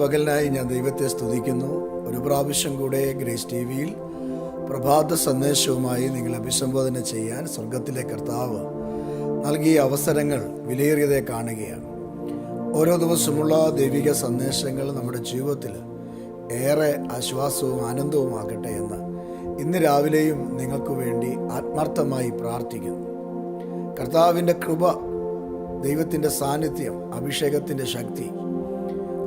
പകലിനായി ഞാൻ ദൈവത്തെ സ്തുതിക്കുന്നു. ഒരു പ്രാവശ്യം കൂടെ ഗ്രേസ് ടി വിയിൽ പ്രഭാത സന്ദേശവുമായി നിങ്ങൾ അഭിസംബോധന ചെയ്യാൻ സ്വർഗത്തിലെ കർത്താവ് നൽകിയ അവസരങ്ങൾ വിലയേറിയതെ കാണുകയാണ്. ഓരോ ദിവസമുള്ള ദൈവിക സന്ദേശങ്ങൾ നമ്മുടെ ജീവിതത്തിൽ ഏറെ ആശ്വാസവും ആനന്ദവുമാകട്ടെ എന്ന് ഇന്ന് രാവിലെയും നിങ്ങൾക്ക് വേണ്ടി ആത്മാർത്ഥമായി പ്രാർത്ഥിക്കുന്നു. കർത്താവിന്റെ കൃപ ദൈവത്തിന്റെ സാന്നിധ്യം അഭിഷേകത്തിന്റെ ശക്തി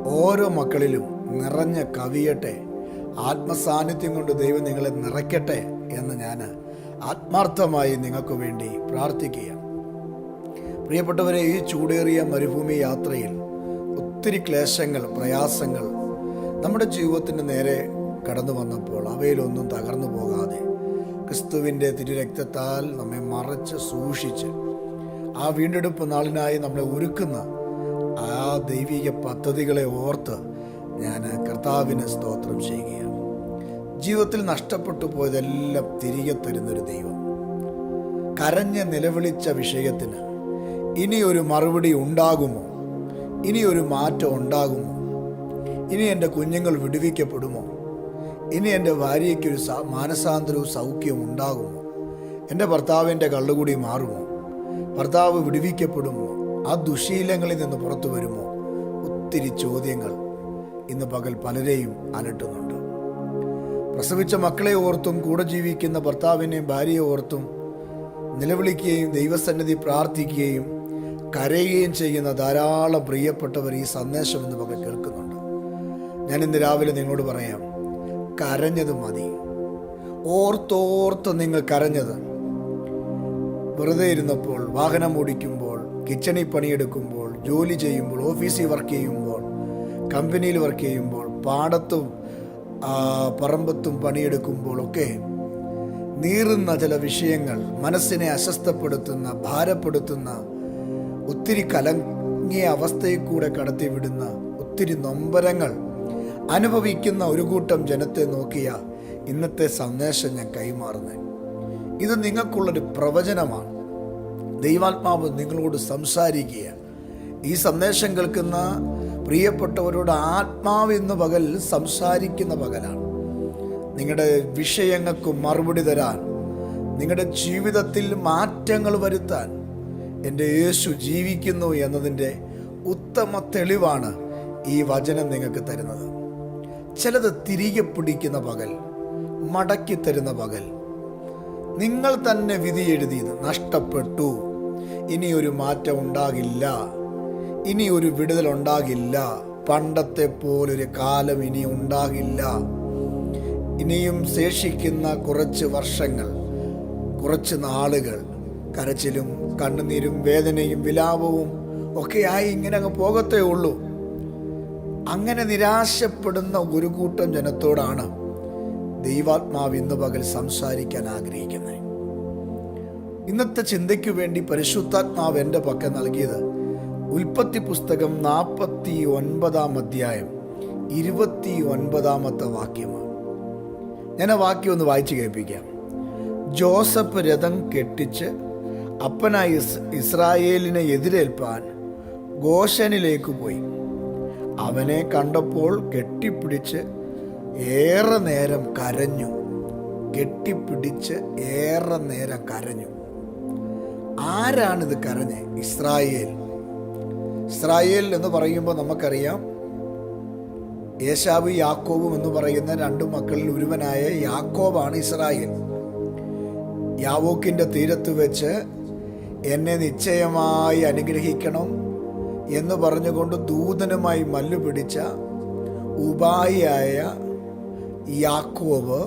ഓരോ മക്കളിലും നിറഞ്ഞ കവിയട്ടെ. ആത്മസാന്നിധ്യം കൊണ്ട് ദൈവം നിങ്ങളെ നിറയ്ക്കട്ടെ എന്ന് ഞാൻ ആത്മാർത്ഥമായി നിങ്ങൾക്ക് വേണ്ടി പ്രാർത്ഥിക്കുക പ്രിയപ്പെട്ടവരെ ഈ ചൂടേറിയ മരുഭൂമി യാത്രയിൽ ഒത്തിരി ക്ലേശങ്ങൾ പ്രയാസങ്ങൾ നമ്മുടെ ജീവിതത്തിന് നേരെ കടന്നു വന്നപ്പോൾ അവയിലൊന്നും തകർന്നു പോകാതെ ക്രിസ്തുവിന്റെ തിരുരക്തത്താൽ നമ്മെ മറച്ച് സൂക്ഷിച്ച് ആ വീണ്ടെടുപ്പ് നാളിനായി നമ്മളെ ഒരുക്കുന്ന ആ ദൈവിക പദ്ധതികളെ ഓർത്ത് ഞാൻ കർത്താവിന് സ്തോത്രം ചെയ്യുകയാണ്. ജീവിതത്തിൽ നഷ്ടപ്പെട്ടു പോയതെല്ലാം തിരികെ തരുന്നൊരു ദൈവം. കരഞ്ഞ് നിലവിളിച്ച വിഷയത്തിന് ഒരു മറുപടി ഉണ്ടാകുമോ? ഒരു മാറ്റം ഉണ്ടാകുമോ? ഇനി എന്റെ കുഞ്ഞുങ്ങൾ വിടുവിക്കപ്പെടുമോ? ഇനി എന്റെ ഭാര്യയ്ക്കൊരു മാനസാന്തരവും സൗഖ്യവും ഉണ്ടാകുമോ? എന്റെ ഭർത്താവിന്റെ കള്ളുകൂടി മാറുമോ? ഭർത്താവ് വിടുവിക്കപ്പെടുമോ? ആ ദുശീലങ്ങളിൽ നിന്ന് പുറത്തു വരുമോ? ഒത്തിരി ചോദ്യങ്ങൾ ഇന്ന് പകൽ പലരെയും അലട്ടുന്നുണ്ട്. പ്രസവിച്ച മക്കളെ ഓർത്തും കൂടെ ജീവിക്കുന്ന ഭർത്താവിനെയും ഭാര്യയെ ഓർത്തും നിലവിളിക്കുകയും ദൈവസന്നിധി പ്രാർത്ഥിക്കുകയും കരയുകയും ചെയ്യുന്ന ധാരാളം പ്രിയപ്പെട്ടവർ ഈ സന്ദേശം ഇന്ന് പകൽ കേൾക്കുന്നുണ്ട്. ഞാൻ ഇന്ന് രാവിലെ നിങ്ങളോട് പറയാം കരഞ്ഞത് മതി. ഓർത്തോർത്ത് നിങ്ങൾ കരഞ്ഞത്. വെറുതെ ഇരുന്നപ്പോൾ വാഹനം ഓടിക്കുമ്പോൾ കിച്ചണിൽ പണിയെടുക്കുമ്പോൾ ജോലി ചെയ്യുമ്പോൾ ഓഫീസിൽ വർക്ക് ചെയ്യുമ്പോൾ കമ്പനിയിൽ വർക്ക് ചെയ്യുമ്പോൾ പാടത്തും പറമ്പത്തും പണിയെടുക്കുമ്പോൾ ഒക്കെ നീറുന്ന ചില വിഷയങ്ങൾ മനസ്സിനെ അസ്വസ്ഥപ്പെടുത്തുന്ന ഭാരപ്പെടുത്തുന്ന ഒത്തിരി കലങ്ങിയ അവസ്ഥയിൽ കൂടെ കടത്തിവിടുന്ന ഒത്തിരി നൊമ്പരങ്ങൾ അനുഭവിക്കുന്ന ഒരു കൂട്ടം ജനത്തെ നോക്കിയ ഇന്നത്തെ സന്ദേശം ഞാൻ കൈമാറുന്നത്. ഇത് നിങ്ങൾക്കുള്ളൊരു പ്രവചനമാണ്. ദൈവാത്മാവ് നിങ്ങളോട് സംസാരിക്കുക ഈ സന്ദേശം കേൾക്കുന്ന പ്രിയപ്പെട്ടവരോട് ആത്മാവ് ഇന്ന് പകൽ സംസാരിക്കുന്ന പകലാണ്. നിങ്ങളുടെ വിഷയങ്ങൾക്ക് മറുപടി തരാൻ നിങ്ങളുടെ ജീവിതത്തിൽ മാറ്റങ്ങൾ വരുത്താൻ എന്റെ യേശു ജീവിക്കുന്നു എന്നതിന്റെ ഉത്തമ തെളിവാണ് ഈ വചനം നിങ്ങൾക്ക് തരുന്നത്. ചിലത് തിരികെ പിടിക്കുന്ന പകൽ മടക്കി തരുന്ന പകൽ. നിങ്ങൾ തന്നെ വിധി എഴുതിയത് നഷ്ടപ്പെട്ടു. ഇനി ഒരു മാറ്റം ഉണ്ടാകില്ല. ഇനി ഒരു വിടുതൽ ഉണ്ടാകില്ല. പണ്ടത്തെ പോലൊരു കാലം ഇനി ഉണ്ടാകില്ല. ഇനിയും ശേഷിക്കുന്ന കുറച്ച് വർഷങ്ങൾ കുറച്ച് നാളുകൾ കരച്ചിലും കണ്ണുനീരും വേദനയും വിലാപവും ഒക്കെയായി ഇങ്ങനെ അങ്ങ് പോകത്തേ ഉള്ളൂ. അങ്ങനെ നിരാശപ്പെടുന്ന ഒരു കൂട്ടം ജനത്തോടാണ് ദൈവാത്മാവ് ഇന്ന് പകൽ സംസാരിക്കാൻ ആഗ്രഹിക്കുന്നത്. ഇന്നത്തെ ചിന്തയ്ക്കു വേണ്ടി പരിശുദ്ധാത്മാവ് എന്റെ പക്കൽ നൽകിയത് ഉൽപ്പത്തി പുസ്തകം നാൽപ്പത്തി ഒൻപതാം അധ്യായം ഇരുപത്തി ഒൻപതാമത്തെ വാക്യമാണ്. ഞാൻ ആ വാക്യം ഒന്ന് വായിച്ചു കേൾപ്പിക്കാം. ജോസഫ് രഥം കെട്ടിച്ച് അപ്പനായ ഇസ്രായേലിനെ എതിരേൽപ്പാൻ ഗോഷനിലേക്ക് പോയി. അവനെ കണ്ടപ്പോൾ കെട്ടിപ്പിടിച്ച് ഏറെ നേരം കരഞ്ഞു. കെട്ടിപ്പിടിച്ച് ഏറെ നേരം കരഞ്ഞു. ആരാണിത് കരഞ്ഞ്? ഇസ്രായേൽ. ഇസ്രായേൽ എന്ന് പറയുമ്പോൾ നമുക്കറിയാം യേശാവ് യാക്കോബും എന്ന് പറയുന്ന രണ്ടു മക്കളിൽ ഒരുവനായ യാക്കോബാണ് ഇസ്രായേൽ. യാവോക്കിന്റെ തീരത്ത് വെച്ച് എന്നെ നിശ്ചയമായി അനുഗ്രഹിക്കണം എന്ന് പറഞ്ഞുകൊണ്ട് ദൂതനുമായി മല്ലു പിടിച്ച ഉപായിയായ യാക്കോബ്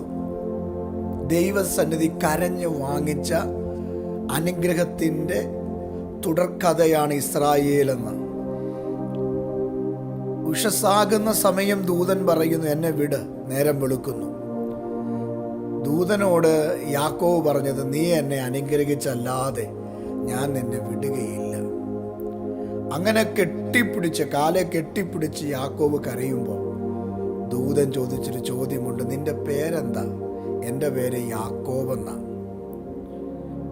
ദൈവസന്നിധി കരഞ്ഞ് വാങ്ങിച്ച അനുഗ്രഹത്തിന്റെ തുടർക്കഥയാണ് ഇസ്രായേൽ എന്ന്. ഉഷസാകുന്ന സമയം ദൂതൻ പറയുന്നു എന്നെ വിട് നേരം വെളുക്കുന്നു. ദൂതനോട് യാക്കോവ് പറഞ്ഞത് നീ എന്നെ അനുഗ്രഹിച്ചല്ലാതെ ഞാൻ നിന്നെ വിടുകയില്ല. അങ്ങനെ കെട്ടിപ്പിടിച്ച് കാലെ കെട്ടിപ്പിടിച്ച് യാക്കോവ് കരയുമ്പോൾ ദൂതൻ ചോദിച്ചൊരു ചോദ്യമുണ്ട് നിന്റെ പേരെന്താ? എന്റെ പേര് യാക്കോബ് എന്നാ.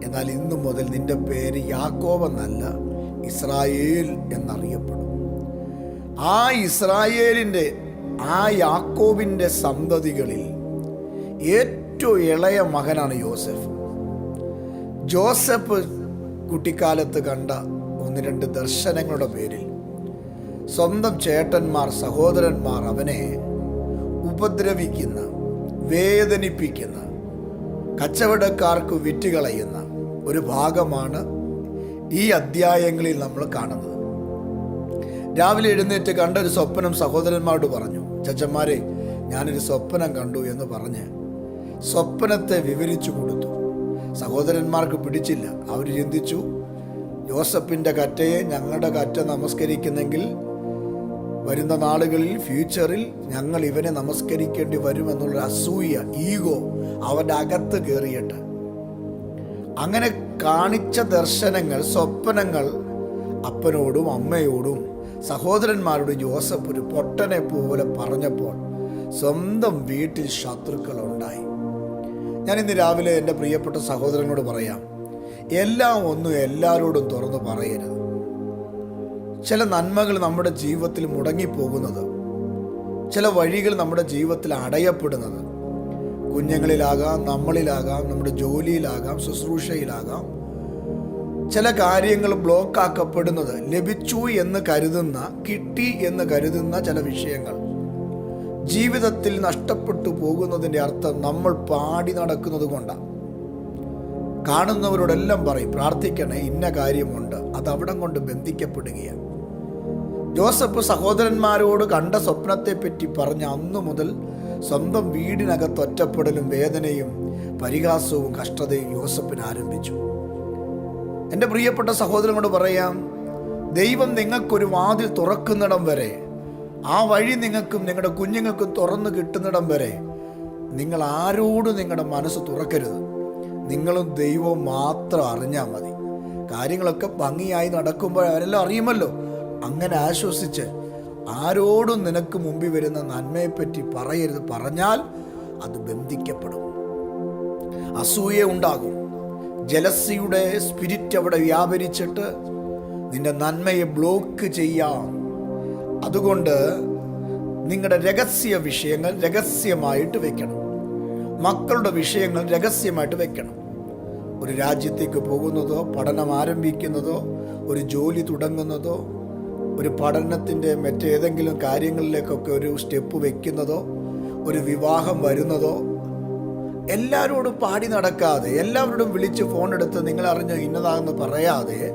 എന്നാൽ ഇന്നു മുതൽ നിന്റെ പേര് യാക്കോവെന്നല്ല ഇസ്രായേൽ എന്നറിയപ്പെടും. ആ ഇസ്രായേലിന്റെ ആ യാക്കോബിന്റെ സന്തതികളിൽ ഏറ്റവും ഇളയ മകനാണ് യോസഫ്. ജോസഫ് കുട്ടിക്കാലത്ത് കണ്ട ഒന്ന് രണ്ട് ദർശനങ്ങളുടെ പേരിൽ സ്വന്തം ചേട്ടന്മാർ സഹോദരന്മാർ അവനെ ഉപദ്രവിക്കുന്ന വേദനിപ്പിക്കുന്ന കച്ചവടക്കാർക്ക് വിറ്റുകളയുന്ന ഒരു ഭാഗമാണ് ഈ അധ്യായങ്ങളിൽ നമ്മൾ കാണുന്നത്. രാവിലെ എഴുന്നേറ്റ് കണ്ട ഒരു സ്വപ്നം സഹോദരന്മാരോട് പറഞ്ഞു ചച്ചന്മാരെ ഞാനൊരു സ്വപ്നം കണ്ടു എന്ന് പറഞ്ഞ് സ്വപ്നത്തെ വിവരിച്ചു കൊടുത്തു. സഹോദരന്മാർക്ക് പിടിച്ചില്ല. അവർ ചിന്തിച്ചു ജോസഫിന്റെ കറ്റയെ ഞങ്ങളുടെ കറ്റ നമസ്കരിക്കുന്നെങ്കിൽ വരുന്ന നാളുകളിൽ ഫ്യൂച്ചറിൽ ഞങ്ങൾ ഇവനെ നമസ്കരിക്കേണ്ടി വരുമെന്നുള്ള അസൂയ ഈഗോ അവന്റെ അകത്ത് കയറിയിട്ട് അങ്ങനെ കാണിച്ച ദർശനങ്ങൾ സ്വപ്നങ്ങൾ അപ്പനോടും അമ്മയോടും സഹോദരന്മാരോടും ജോസഫ് ഒരു പൊട്ടനെ പോലെ പറഞ്ഞപ്പോൾ സ്വന്തം വീട്ടിൽ ശത്രുക്കൾ ഉണ്ടായി ഞാൻ ഇന്ന് രാവിലെ എന്റെ പ്രിയപ്പെട്ട സഹോദരനോട് പറയാം എല്ലാം ഒന്നും എല്ലാവരോടും തുറന്നു പറയരുത്. ചില നന്മകൾ നമ്മുടെ ജീവിതത്തിൽ മുടങ്ങിപ്പോകുന്നത് ചില വഴികൾ നമ്മുടെ ജീവിതത്തിൽ അടയപ്പെടുന്നത് കുഞ്ഞുങ്ങളിലാകാം നമ്മളിലാകാം നമ്മുടെ ജോലിയിലാകാം ശുശ്രൂഷയിലാകാം. ചില കാര്യങ്ങൾ ബ്ലോക്ക് ആക്കപ്പെടുന്നത് ലഭിച്ചു എന്ന് കരുതുന്ന കിട്ടി എന്ന് കരുതുന്ന ചില വിഷയങ്ങൾ. ജീവിതത്തിൽ നഷ്ടപ്പെട്ടു പോകുന്നതിന്റെ അർത്ഥം നമ്മൾ പാടി നടക്കുന്നത് കൊണ്ടാണ്. കാണുന്നവരോടെല്ലാം പറയും പ്രാർത്ഥിക്കണേ ഇന്ന കാര്യമുണ്ട് അത് അവിടം കൊണ്ട് ബന്ധിക്കപ്പെടുകയാണ്. ജോസഫ് സഹോദരന്മാരോട് കണ്ട സ്വപ്നത്തെപ്പറ്റി പറഞ്ഞ അന്നു മുതൽ സ്വന്തം വീടിനകത്ത് ഒറ്റപ്പെടലും വേദനയും പരിഹാസവും കഷ്ടതയും യോസഫിന് ആരംഭിച്ചു. എന്റെ പ്രിയപ്പെട്ട സഹോദരനോട് പറയാം ദൈവം നിങ്ങൾക്കൊരു വാതിൽ തുറക്കുന്നിടം വരെ ആ വഴി നിങ്ങൾക്കും നിങ്ങളുടെ കുഞ്ഞുങ്ങൾക്കും തുറന്നു കിട്ടുന്നിടം വരെ നിങ്ങൾ ആരോടും നിങ്ങളുടെ മനസ്സ് തുറക്കരുത്. നിങ്ങളും ദൈവവും മാത്രം അറിഞ്ഞാൽ മതി. കാര്യങ്ങളൊക്കെ ഭംഗിയായി നടക്കുമ്പോൾ അവരെല്ലാം അറിയുമല്ലോ. അങ്ങനെ ആശ്വസിച്ച് ആരോടും നിനക്ക് മുമ്പിൽ വരുന്ന നന്മയെപ്പറ്റി പറയരുത്. പറഞ്ഞാൽ അത് ബന്ധിക്കപ്പെടും. അസൂയ ഉണ്ടാകും. ജലസിയുടെ സ്പിരിറ്റ് അവിടെ വ്യാപരിച്ചിട്ട് നിന്റെ നന്മയെ ബ്ലോക്ക് ചെയ്യാം. അതുകൊണ്ട് നിങ്ങളുടെ രഹസ്യ വിഷയങ്ങൾ രഹസ്യമായിട്ട് വെക്കണം. മക്കളുടെ വിഷയങ്ങൾ രഹസ്യമായിട്ട് വെക്കണം. ഒരു രാജ്യത്തേക്ക് പോകുന്നതോ പഠനം ആരംഭിക്കുന്നതോ ഒരു ജോലി തുടങ്ങുന്നതോ ഒരു പഠനത്തിന്റെ മറ്റേതെങ്കിലും കാര്യങ്ങളിലേക്കൊക്കെ ഒരു സ്റ്റെപ്പ് വെക്കുന്നതോ ഒരു വിവാഹം വരുന്നതോ എല്ലാവരോടും പാടി നടക്കാതെ എല്ലാവരോടും വിളിച്ച് ഫോൺ എടുത്ത് നിങ്ങൾ അറിഞ്ഞ ഇന്നതാണെന്ന് പറയാതെ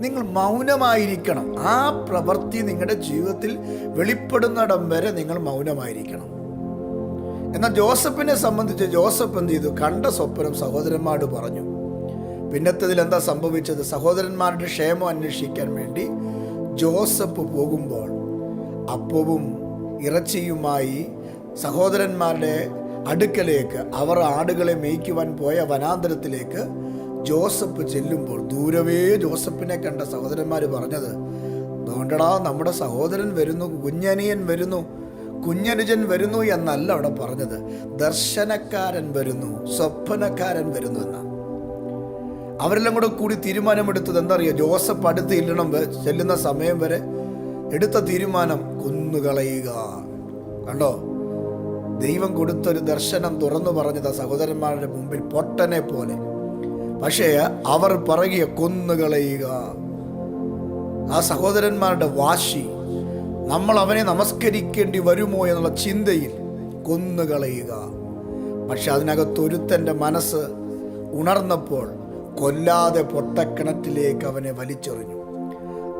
നിങ്ങൾ മൗനമായിരിക്കണം. ആ പ്രവൃത്തി നിങ്ങളുടെ ജീവിതത്തിൽ വെളിപ്പെടുന്നിടം വരെ നിങ്ങൾ മൗനമായിരിക്കണം. എന്നാൽ ജോസഫിനെ സംബന്ധിച്ച് ജോസഫ് എന്ത് ചെയ്തു? കണ്ട സ്വപ്നം സഹോദരന്മാരോട് പറഞ്ഞു. പിന്നത്തതിൽ എന്താ സംഭവിച്ചത്? സഹോദരന്മാരുടെ ക്ഷേമം അന്വേഷിക്കാൻ വേണ്ടി ജോസഫ് പോകുമ്പോൾ അപ്പവും ഇറച്ചിയുമായി സഹോദരന്മാരുടെ അടുക്കലേക്ക് അവർ ആടുകളെ മേയ്ക്കുവാൻ പോയ വനാന്തരത്തിലേക്ക് ജോസഫ് ചെല്ലുമ്പോൾ ദൂരവേ ജോസഫിനെ കണ്ട സഹോദരന്മാർ പറഞ്ഞത് അതുകൊണ്ടടാ നമ്മുടെ സഹോദരൻ വരുന്നു കുഞ്ഞനിയൻ വരുന്നു കുഞ്ഞനുജൻ വരുന്നു എന്നല്ല അവിടെ പറഞ്ഞത്. ദർശനക്കാരൻ വരുന്നു സ്വപ്നക്കാരൻ വരുന്നു എന്നാണ്. അവരെല്ലാം കൂടെ കൂടി തീരുമാനമെടുത്തത് എന്താ അറിയുക ജോസഫ് അടുത്ത് ഇല്ലണം ചെല്ലുന്ന സമയം വരെ എടുത്ത തീരുമാനം കൊന്നുകളയുക. കണ്ടോ? ദൈവം കൊടുത്തൊരു ദർശനം തുറന്നു പറഞ്ഞത് സഹോദരന്മാരുടെ മുമ്പിൽ പൊട്ടനെ പോലെ. പക്ഷേ അവർ പറകിയ കൊന്നുകളയുക. ആ സഹോദരന്മാരുടെ വാശി നമ്മൾ അവനെ നമസ്കരിക്കേണ്ടി വരുമോ? എന്നുള്ള ചിന്തയിൽ കൊന്നുകളയുക. പക്ഷെ അതിനകത്തൊരുത്തന്റെ മനസ്സ് ഉണർന്നപ്പോൾ കൊല്ലാതെ പൊട്ടക്കിണറ്റിലേക്ക് അവനെ വലിച്ചെറിഞ്ഞു.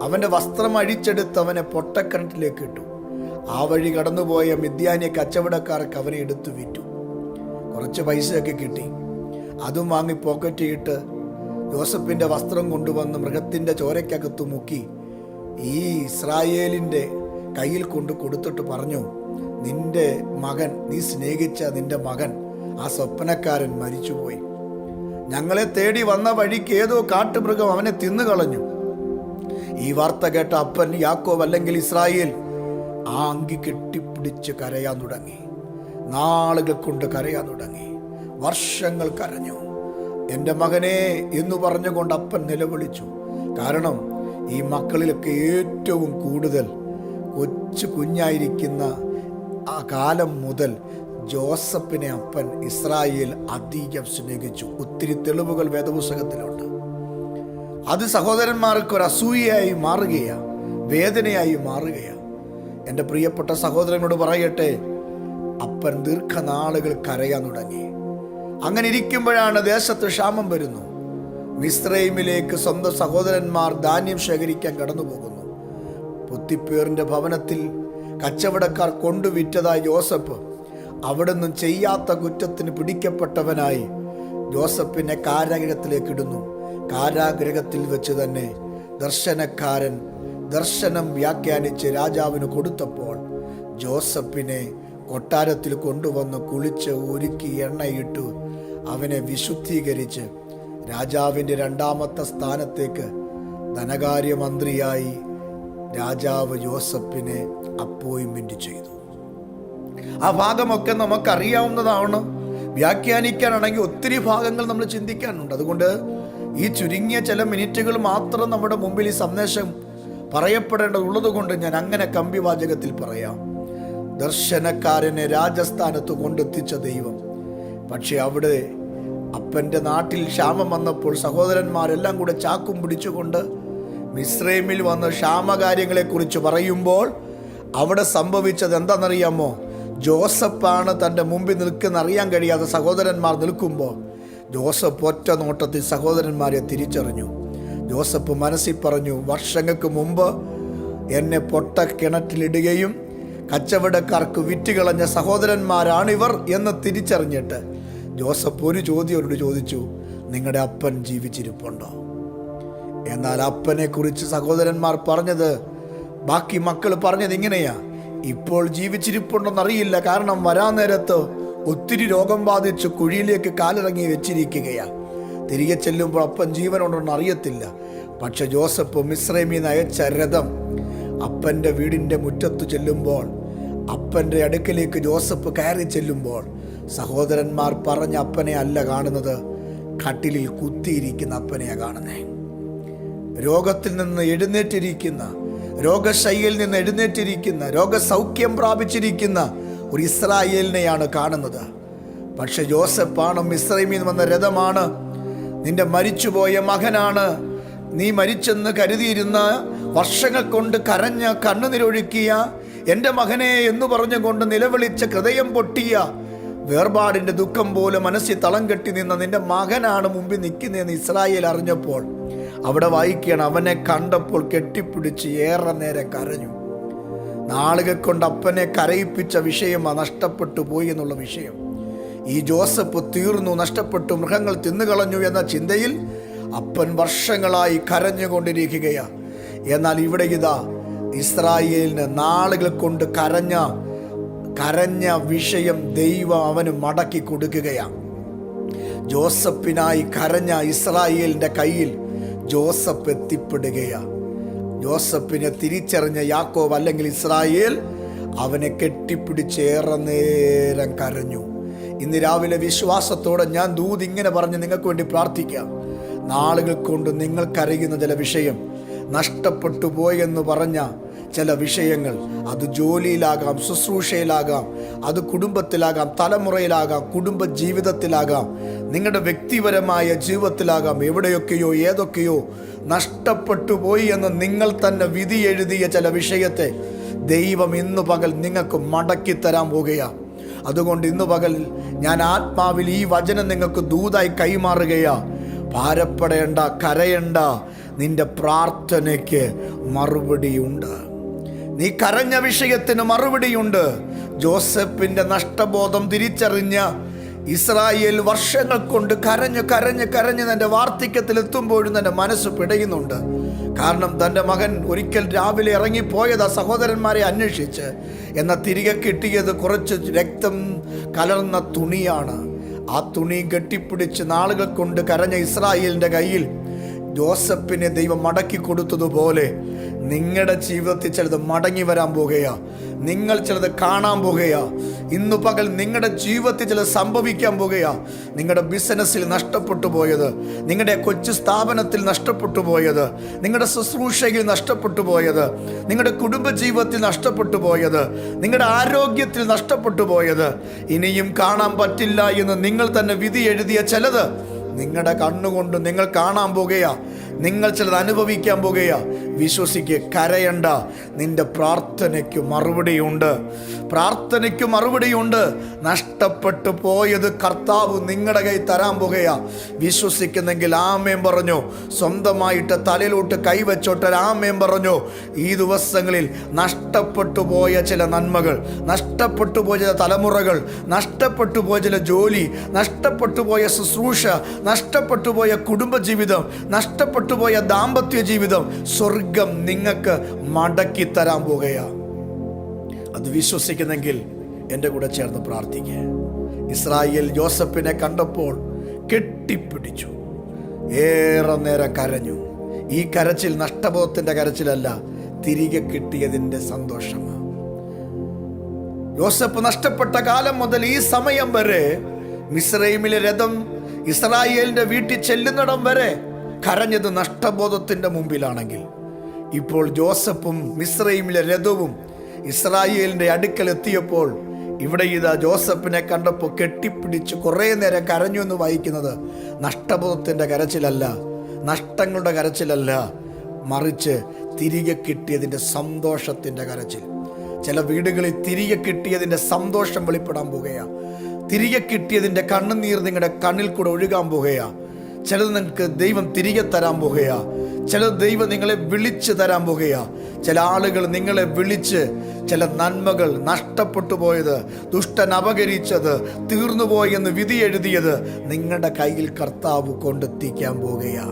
അവന്റെ വസ്ത്രം അഴിച്ചെടുത്ത് അവനെ പൊട്ടക്കിണറ്റിലേക്ക് ഇട്ടു. ആ വഴി കടന്നുപോയ മിഥ്യാനിയ കച്ചവടക്കാർക്ക് അവനെ എടുത്തു വിറ്റു. കുറച്ച് പൈസയൊക്കെ കിട്ടി. അതും വാങ്ങി പോക്കറ്റിയിട്ട് ജോസഫിന്റെ വസ്ത്രം കൊണ്ടുവന്ന് മൃഗത്തിന്റെ ചോരയ്ക്കകത്ത് മുക്കി ഈ ഇസ്രായേലിന്റെ കയ്യിൽ കൊണ്ട് കൊടുത്തിട്ട് പറഞ്ഞു നിന്റെ മകൻ നീ സ്നേഹിച്ച നിന്റെ മകൻ ആ സ്വപ്നക്കാരൻ മരിച്ചുപോയി. ഞങ്ങളെ തേടി വന്ന വഴിക്ക് ഏതോ കാട്ടുമൃഗം അവനെ തിന്നുകളഞ്ഞു ഈ വാർത്ത കേട്ട അപ്പൻ യാക്കോവ് അല്ലെങ്കിൽ ഇസ്രായേൽ ആ അങ്കി കെട്ടിപ്പിടിച്ച് കരയാൻ തുടങ്ങി. നാളുകൾ കൊണ്ട് കരയാൻ തുടങ്ങി. വർഷങ്ങൾ കരഞ്ഞു. എന്റെ മകനെ എന്ന് പറഞ്ഞുകൊണ്ട് അപ്പൻ നിലവിളിച്ചു. കാരണം ഈ മക്കളിലൊക്കെ ഏറ്റവും കൂടുതൽ കൊച്ചു കുഞ്ഞായിരിക്കുന്ന ആ കാലം മുതൽ ജോസഫിനെ അപ്പൻ ഇസ്രായേൽ അധികം സ്നേഹിച്ചു. ഒത്തിരി തെളിവുകൾ വേദപുസ്തകത്തിലുണ്ട്. അത് സഹോദരന്മാർക്ക് ഒരു അസൂയയായി മാറുകയാണ് വേദനയായി മാറുകയാണ് എന്റെ പ്രിയപ്പെട്ട സഹോദരനോട് പറയട്ടെ അപ്പൻ ദീർഘനാളുകൾ കരയാൻ തുടങ്ങി. അങ്ങനെ ഇരിക്കുമ്പോഴാണ് ദേശത്ത് ക്ഷാമം വരുന്നു. മിസ്രൈമിലേക്ക് സ്വന്തം സഹോദരന്മാർ ധാന്യം ശേഖരിക്കാൻ കടന്നു പോകുന്നു പുത്തിപ്പേറിന്റെ ഭവനത്തിൽ കച്ചവടക്കാർ കൊണ്ടുവിറ്റതായി ജോസഫ് അവിടുന്ന് ചെയ്യാത്ത കുറ്റത്തിന് പിടിക്കപ്പെട്ടവനായി ജോസഫിനെ കാരാഗ്രഹത്തിലേക്ക് ഇടുന്നു കാരാഗ്രഹത്തിൽ വെച്ച് തന്നെ ദർശനക്കാരൻ ദർശനം വ്യാഖ്യാനിച്ച് രാജാവിന് കൊടുത്തപ്പോൾ ജോസഫിനെ കൊട്ടാരത്തിൽ കൊണ്ടുവന്ന് കുളിച്ച് ഒരുക്കി എണ്ണയിട്ടു അവനെ വിശുദ്ധീകരിച്ച് രാജാവിന്റെ രണ്ടാമത്തെ സ്ഥാനത്തേക്ക് ധനകാര്യമന്ത്രിയായി രാജാവ് ജോസഫിനെ അപ്പോയിൻമെന്റ് ചെയ്തു. ആ ഭാഗമൊക്കെ നമുക്കറിയാവുന്നതാണ്. വ്യാഖ്യാനിക്കാനാണെങ്കിൽ ഒത്തിരി ഭാഗങ്ങൾ നമ്മൾ ചിന്തിക്കാനുണ്ട്. അതുകൊണ്ട് ഈ ചുരുങ്ങിയ ചില മിനിറ്റുകൾ മാത്രം നമ്മുടെ മുമ്പിൽ ഈ സന്ദേശം പറയപ്പെടേണ്ടതുള്ളത് കൊണ്ട് ഞാൻ അങ്ങനെ കമ്പിവാചകത്തിൽ പറയാം. ദർശനക്കാരനെ രാജസ്ഥാനത്ത് കൊണ്ടെത്തിച്ച ദൈവം. പക്ഷെ അവിടെ അപ്പന്റെ നാട്ടിൽ ക്ഷാമം വന്നപ്പോൾ സഹോദരന്മാരെല്ലാം കൂടെ ചാക്കും പിടിച്ചുകൊണ്ട് മിസ്രൈമിൽ വന്ന് ക്ഷാമകാര്യങ്ങളെക്കുറിച്ച് പറയുമ്പോൾ അവിടെ സംഭവിച്ചത് എന്താണെന്നറിയാമോ? ജോസഫാണ് തന്റെ മുമ്പിൽ നിൽക്കുന്ന അറിയാൻ കഴിയാത്ത സഹോദരന്മാർ നിൽക്കുമ്പോൾ ജോസഫ് ഒറ്റ നോട്ടത്തിൽ സഹോദരന്മാരെ തിരിച്ചറിഞ്ഞു. ജോസഫ് മനസ്സിൽ പറഞ്ഞു വർഷങ്ങൾക്ക് മുമ്പ് എന്നെ പൊട്ട കിണറ്റിലിടുകയും കച്ചവടക്കാർക്ക് വിറ്റുകളഞ്ഞ സഹോദരന്മാരാണിവർ എന്ന് തിരിച്ചറിഞ്ഞിട്ട് ജോസഫ് ഒരു ചോദ്യവരോട് ചോദിച്ചു നിങ്ങളുടെ അപ്പൻ ജീവിച്ചിരിപ്പുണ്ടോ? എന്നാൽ അപ്പനെക്കുറിച്ച് സഹോദരന്മാർ പറഞ്ഞത് ബാക്കി മക്കൾ പറഞ്ഞത് ഇങ്ങനെയാ. ഇപ്പോൾ ജീവിച്ചിരിപ്പുണ്ടെന്നറിയില്ല. കാരണം വരാൻ നേരത്ത് ഒത്തിരി രോഗം ബാധിച്ച് കുഴിയിലേക്ക് കാലിറങ്ങി വെച്ചിരിക്കുകയാണ് തിരികെ ചെല്ലുമ്പോൾ അപ്പൻ ജീവനുണ്ടെന്ന് അറിയത്തില്ല. പക്ഷെ ജോസഫ് മിശ്രമി നയച്ച രഥം അപ്പന്റെ വീടിന്റെ മുറ്റത്ത് ചെല്ലുമ്പോൾ അപ്പന്റെ അടുക്കലേക്ക് ജോസഫ് കയറി ചെല്ലുമ്പോൾ സഹോദരന്മാർ പറഞ്ഞ അപ്പനെ അല്ല കാണുന്നത്. കട്ടിലിൽ കുത്തിയിരിക്കുന്ന അപ്പനെയാണ് കാണുന്നത് രോഗത്തിൽ നിന്ന് എഴുന്നേറ്റിരിക്കുന്ന രോഗശൈലിയിൽ നിന്ന് എഴുന്നേറ്റിരിക്കുന്ന രോഗസൗഖ്യം പ്രാപിച്ചിരിക്കുന്ന ഒരു ഇസ്രായേലിനെയാണ് കാണുന്നത്. പക്ഷെ ജോസഫാണ് മിസ്രൈമിൽ വന്ന രഥമാണ് നിന്റെ മരിച്ചുപോയ മകനാണ്. നീ മരിച്ചെന്ന് കരുതിയിരുന്ന വർഷങ്ങൾ കൊണ്ട് കരഞ്ഞ കണ്ണുനിരൊഴുക്കിയ എന്റെ മകനെ എന്ന് പറഞ്ഞുകൊണ്ട് നിലവിളിച്ച ഹൃദയം പൊട്ടിയ വേർപാടിന്റെ ദുഃഖം പോലെ മനസ്സിൽ തളം കെട്ടി നിന്ന നിന്റെ മകനാണ് മുമ്പിൽ നിൽക്കുന്നതെന്ന് ഇസ്രായേൽ അറിഞ്ഞപ്പോൾ അവിടെ വായിക്കുകയാണ് അവനെ കണ്ടപ്പോൾ കെട്ടിപ്പിടിച്ച് ഏറെ നേരെ കരഞ്ഞു. നാളുകൾ കൊണ്ട് അപ്പനെ കരയിപ്പിച്ച വിഷയം നഷ്ടപ്പെട്ടു പോയി എന്നുള്ള വിഷയം. ഈ ജോസഫ് തീർന്നു നഷ്ടപ്പെട്ടു മൃഗങ്ങൾ തിന്നുകളഞ്ഞു എന്ന ചിന്തയിൽ അപ്പൻ വർഷങ്ങളായി കരഞ്ഞുകൊണ്ടിരിക്കുകയാണ് എന്നാൽ ഇവിടെ ഇതാ ഇസ്രായേലിന് നാളുകൾ കൊണ്ട് കരഞ്ഞ കരഞ്ഞ വിഷയം ദൈവം അവന് മടക്കി കൊടുക്കുകയാണ് ജോസഫിനായി കരഞ്ഞ ഇസ്രായേലിന്റെ കയ്യിൽ ജോസഫ് എത്തിപ്പെടുകയാണ് ജോസഫിനെ തിരിച്ചറിഞ്ഞ യാക്കോബ് അല്ലെങ്കിൽ ഇസ്രായേൽ അവനെ കെട്ടിപ്പിടിച്ചേറെ നേരം കരഞ്ഞു. ഇന്ന് രാവിലെ വിശ്വാസത്തോടെ ഞാൻ ദൂത് ഇങ്ങനെ പറഞ്ഞ് നിങ്ങൾക്ക് വേണ്ടി പ്രാർത്ഥിക്കാം. നാളുകൾ കൊണ്ട് നിങ്ങൾക്കറിയുന്ന ചില വിഷയം നഷ്ടപ്പെട്ടു പോയെന്ന് പറഞ്ഞ ചില വിഷയങ്ങൾ. അത് ജോലിയിലാകാം ശുശ്രൂഷയിലാകാം അത് കുടുംബത്തിലാകാം തലമുറയിലാകാം കുടുംബ ജീവിതത്തിലാകാം നിങ്ങളുടെ വ്യക്തിപരമായ ജീവിതത്തിലാകാം എവിടെയൊക്കെയോ ഏതൊക്കെയോ നഷ്ടപ്പെട്ടു പോയി എന്ന് നിങ്ങൾ തന്നെ വിധി എഴുതിയ ചില വിഷയത്തെ ദൈവം ഇന്ന് പകൽ നിങ്ങൾക്ക് മടക്കി തരാൻ പോകുകയാണ് അതുകൊണ്ട് ഇന്ന് പകൽ ഞാൻ ആത്മാവിൽ ഈ വചനം നിങ്ങൾക്ക് ദൂതായി കൈമാറുകയാ. ഭാരപ്പെടേണ്ട കരയണ്ട നിന്റെ പ്രാർത്ഥനയ്ക്ക് മറുപടിയുണ്ട് നീ കരഞ്ഞ വിഷയത്തിന് മറുപടിയുണ്ട്. ജോസഫിന്റെ നഷ്ടബോധം തിരിച്ചറിഞ്ഞ ഇസ്രായേൽ വർഷങ്ങൾ കൊണ്ട് കരഞ്ഞ് കരഞ്ഞ് കരഞ്ഞ് തന്റെ വാർദ്ധക്യത്തിൽ എത്തുമ്പോഴും തന്റെ മനസ്സ് പിടയുന്നുണ്ട്. കാരണം തന്റെ മകൻ ഒരിക്കൽ രാവിലെ ഇറങ്ങിപ്പോയത് ആ സഹോദരന്മാരെ അന്വേഷിച്ച്. എന്നാൽ തിരികെ കിട്ടിയത് കുറച്ച് രക്തം കലർന്ന തുണിയാണ്. ആ തുണി കെട്ടിപ്പിടിച്ച് നാളുകൾ കൊണ്ട് കരഞ്ഞ ഇസ്രായേലിന്റെ കയ്യിൽ ജോസഫിനെ ദൈവം മടക്കി കൊടുത്തതുപോലെ നിങ്ങളുടെ ജീവിതത്തിൽ ചിലത് മടങ്ങി വരാൻ പോകുകയാ. നിങ്ങൾ ചിലത് കാണാൻ പോകുകയാ. ഇന്നു പകൽ നിങ്ങളുടെ ജീവിതത്തിൽ ചിലത് സംഭവിക്കാൻ പോകുകയാ. നിങ്ങളുടെ ബിസിനസ്സിൽ നഷ്ടപ്പെട്ടു പോയത് നിങ്ങളുടെ കൊച്ചു സ്ഥാപനത്തിൽ നഷ്ടപ്പെട്ടു പോയത് നിങ്ങളുടെ ശുശ്രൂഷയിൽ നഷ്ടപ്പെട്ടു പോയത് നിങ്ങളുടെ കുടുംബജീവിതത്തിൽ നഷ്ടപ്പെട്ടു പോയത് നിങ്ങളുടെ ആരോഗ്യത്തിൽ നഷ്ടപ്പെട്ടു പോയത്. ഇനിയും കാണാൻ പറ്റില്ല എന്ന് നിങ്ങൾ തന്നെ വിധി എഴുതിയ ചിലത് നിങ്ങളുടെ കണ്ണുകൊണ്ട് നിങ്ങൾ കാണാൻ പോകുകയാ. നിങ്ങൾ ചിലത് അനുഭവിക്കാൻ പോകുകയാ. വിശ്വസിക്ക് കരയണ്ട. നിന്റെ പ്രാർത്ഥനയ്ക്ക് മറുപടിയുണ്ട്. പ്രാർത്ഥനയ്ക്ക് മറുപടിയുണ്ട്. നഷ്ടപ്പെട്ടു പോയത് കർത്താവ് നിങ്ങളുടെ കൈ തരാൻ പോകുകയാ. വിശ്വസിക്കുന്നെങ്കിൽ ആമേൻ പറഞ്ഞു. സ്വന്തമായിട്ട് തലയിലോട്ട് കൈവച്ചോട്ട് ആമേൻ പറഞ്ഞു. ഈ ദിവസങ്ങളിൽ നഷ്ടപ്പെട്ടു പോയ ചില നന്മകൾ നഷ്ടപ്പെട്ടു പോയ ചില തലമുറകൾ നഷ്ടപ്പെട്ടു പോയ ചില ജോലി നഷ്ടപ്പെട്ടു പോയ ശുശ്രൂഷ നഷ്ടപ്പെട്ടു പോയ കുടുംബജീവിതം നഷ്ടപ്പെട്ടു പോയ ദാമ്പത്യ ജീവിതം സ്വർഗം നിങ്ങൾക്ക് മടക്കി തരാൻ പോകുകയാ. അത് വിശ്വസിക്കുന്നെങ്കിൽ എന്റെ കൂടെ ചേർന്ന് പ്രാർത്ഥിക്കുക ഇസ്രായേൽ ജോസഫിനെ കണ്ടപ്പോൾ കെട്ടിപ്പിടിച്ചു. ഏറെ നേരം കരഞ്ഞു. ഈ കരച്ചിൽ നഷ്ടബോധത്തിന്റെ കരച്ചിലല്ല തിരികെ കിട്ടിയതിന്റെ സന്തോഷമാണ് ജോസഫ് നഷ്ടപ്പെട്ട കാലം മുതൽ ഈ സമയം വരെ മിസ്രൈമിലെ രഥം ഇസ്രായേലിന്റെ വീട്ടിൽ ചെല്ലുന്നിടം വരെ കരഞ്ഞത് നഷ്ടബോധത്തിന്റെ മുമ്പിലാണെങ്കിൽ. ഇപ്പോൾ ജോസഫും മിസ്രൈമിലെ രഥവും ഇസ്രായേലിന്റെ അടുക്കൽ എത്തിയപ്പോൾ ഇവിടെ ഇതാ ജോസഫിനെ കണ്ടപ്പോൾ കെട്ടിപ്പിടിച്ച് കുറേ നേരം കരഞ്ഞു എന്ന് വായിക്കുന്നത് നഷ്ടബോധത്തിന്റെ കരച്ചിലല്ല നഷ്ടങ്ങളുടെ കരച്ചിലല്ല മറിച്ച് തിരികെ കിട്ടിയതിന്റെ സന്തോഷത്തിന്റെ കരച്ചിൽ. ചില വീടുകളിൽ തിരികെ കിട്ടിയതിന്റെ സന്തോഷം വെളിപ്പെടാൻ പോകുകയാണ് തിരികെ കിട്ടിയതിന്റെ കണ്ണുനീർ നിങ്ങളുടെ കണ്ണിൽ കൂടെ ഒഴുകാൻ പോകുകയാ. ചിലത് നിങ്ങൾക്ക് ദൈവം തിരികെ തരാൻ പോകുകയാ. ചില ദൈവം നിങ്ങളെ വിളിച്ച് തരാൻ പോകുകയാ. ചില ആളുകൾ നിങ്ങളെ വിളിച്ച് ചില നന്മകൾ നഷ്ടപ്പെട്ടു പോയത് ദുഷ്ടൻ അപകരിച്ചത് തീർന്നുപോയെന്ന് വിധി എഴുതിയത് നിങ്ങളുടെ കയ്യിൽ കർത്താവ് കൊണ്ടെത്തിക്കാൻ പോകുകയാ.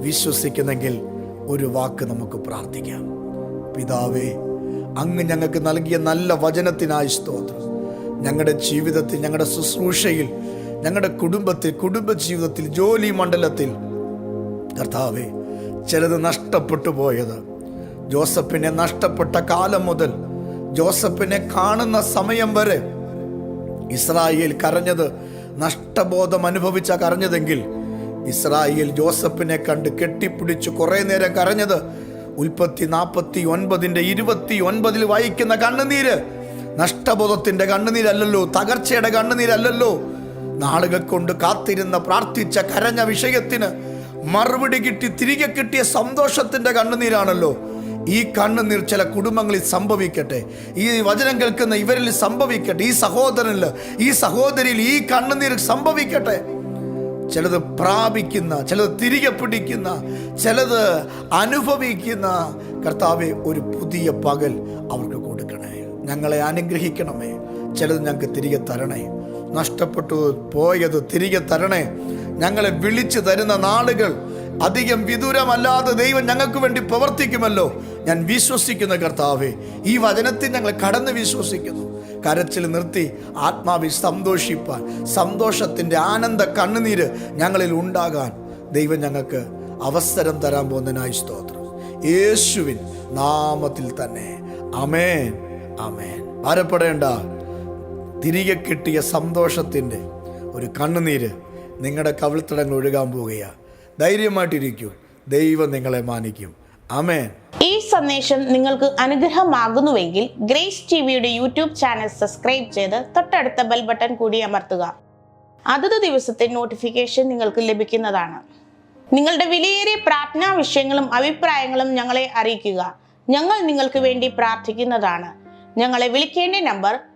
വിശ്വസിക്കുന്നെങ്കിൽ ഒരു വാക്ക് നമുക്ക് പ്രാർത്ഥിക്കാം. പിതാവേ അങ്ങ് ഞങ്ങൾക്ക് നൽകിയ നല്ല വചനത്തിനായി സ്തോത്രം. ഞങ്ങളുടെ ജീവിതത്തിൽ ഞങ്ങളുടെ ശുശ്രൂഷയിൽ ഞങ്ങളുടെ കുടുംബത്തിൽ കുടുംബജീവിതത്തിൽ ജോലി മണ്ഡലത്തിൽ. കർത്താവെ ചിലത് നഷ്ടപ്പെട്ടു പോയത്. ജോസഫിനെ നഷ്ടപ്പെട്ട കാലം മുതൽ ജോസഫിനെ കാണുന്ന സമയം വരെ ഇസ്രായേൽ കരഞ്ഞത് നഷ്ടബോധം അനുഭവിച്ച കരഞ്ഞതെങ്കിൽ ഇസ്രായേൽ ജോസഫിനെ കണ്ട് കെട്ടിപ്പിടിച്ച് കുറേ നേരം കരഞ്ഞത് ഉൽപ്പത്തി നാൽപ്പത്തി ഒൻപതിന്റെ ഇരുപത്തി ഒൻപതിൽ വായിക്കുന്ന കണ്ണുനീര്. നഷ്ടബോധത്തിന്റെ കണ്ണുനീരല്ലല്ലോ തകർച്ചയുടെ കണ്ണുനീരല്ലല്ലോ. നാളുകൾ കൊണ്ട് കാത്തിരുന്ന പ്രാർത്ഥിച്ച കരഞ്ഞ വിഷയത്തിന് മറുപടി കിട്ടി തിരികെ കിട്ടിയ സന്തോഷത്തിന്റെ കണ്ണുനീരാണല്ലോ. ഈ കണ്ണുനീർ ചില കുടുംബങ്ങളിൽ സംഭവിക്കട്ടെ. ഈ വചനം കേൾക്കുന്ന ഇവരിൽ സംഭവിക്കട്ടെ. ഈ സഹോദരനിൽ ഈ സഹോദരിയിൽ ഈ കണ്ണുനീർ സംഭവിക്കട്ടെ. ചിലത് പ്രാപിക്കുന്ന ചിലത് തിരികെ പിടിക്കുന്ന ചിലത് അനുഭവിക്കുന്ന കർത്താവെ ഒരു പുതിയ പകൽ അവർക്ക് കൊടുക്കണേ ഞങ്ങളെ അനുഗ്രഹിക്കണമേ. ചിലത് ഞങ്ങൾക്ക് തിരികെ തരണേ. നഷ്ടപ്പെട്ടു പോയത് തിരികെ തരണേ. ഞങ്ങളെ വിളിച്ചു തരുന്ന നാളുകൾ അധികം വിദൂരമല്ലാതെ ദൈവം ഞങ്ങൾക്ക് വേണ്ടി പ്രവർത്തിക്കുമല്ലോ. ഞാൻ വിശ്വസിക്കുന്ന കർത്താവെ. ഈ വചനത്തിൽ ഞങ്ങൾ കടന്ന് വിശ്വസിക്കുന്നു. കരച്ചിൽ നിർത്തി ആത്മാവിൽ സന്തോഷിപ്പാൻ സന്തോഷത്തിന്റെ ആനന്ദ കണ്ണുനീര് ഞങ്ങളിൽ ഉണ്ടാകാൻ ദൈവം ഞങ്ങൾക്ക് അവസരം തരാൻ പോകുന്നതിനായി സ്തോത്രം. യേശുവിൻ നാമത്തിൽ തന്നെ. അമേൻ അമേൻ ഭാരപ്പെടേണ്ട. തിരികെ കിട്ടിയ സന്തോഷത്തിന്റെ ഒരു കണ്ണുനീര് നിങ്ങളുടെ കവിൾത്തടങ്ങൾ ഒഴുകാൻ പോവുകയാണ് ധൈര്യമായിട്ടിരിക്കൂ. ദൈവം നിങ്ങളെ മാനിക്കും. അമേൻ ഈ സന്ദേശം നിങ്ങൾക്ക് അനുഗ്രഹമാകുന്നുവെങ്കിൽ ഗ്രേസ് ടിവിയുടെ യൂട്യൂബ് ചാനൽ സബ്സ്ക്രൈബ് ചെയ്ത് തൊട്ടടുത്ത ബെൽ ബട്ടൺ കൂടി അമർത്തുക. അതത് ദിവസത്തെ നോട്ടിഫിക്കേഷൻ നിങ്ങൾക്ക് ലഭിക്കുന്നതാണ്. നിങ്ങളുടെ വിലയേറിയ പ്രാർത്ഥനാ വിഷയങ്ങളും അഭിപ്രായങ്ങളും ഞങ്ങളെ അറിയിക്കുക. ഞങ്ങൾ നിങ്ങൾക്ക് വേണ്ടി പ്രാർത്ഥിക്കുന്നതാണ്. ഞങ്ങളെ വിളിക്കേണ്ട number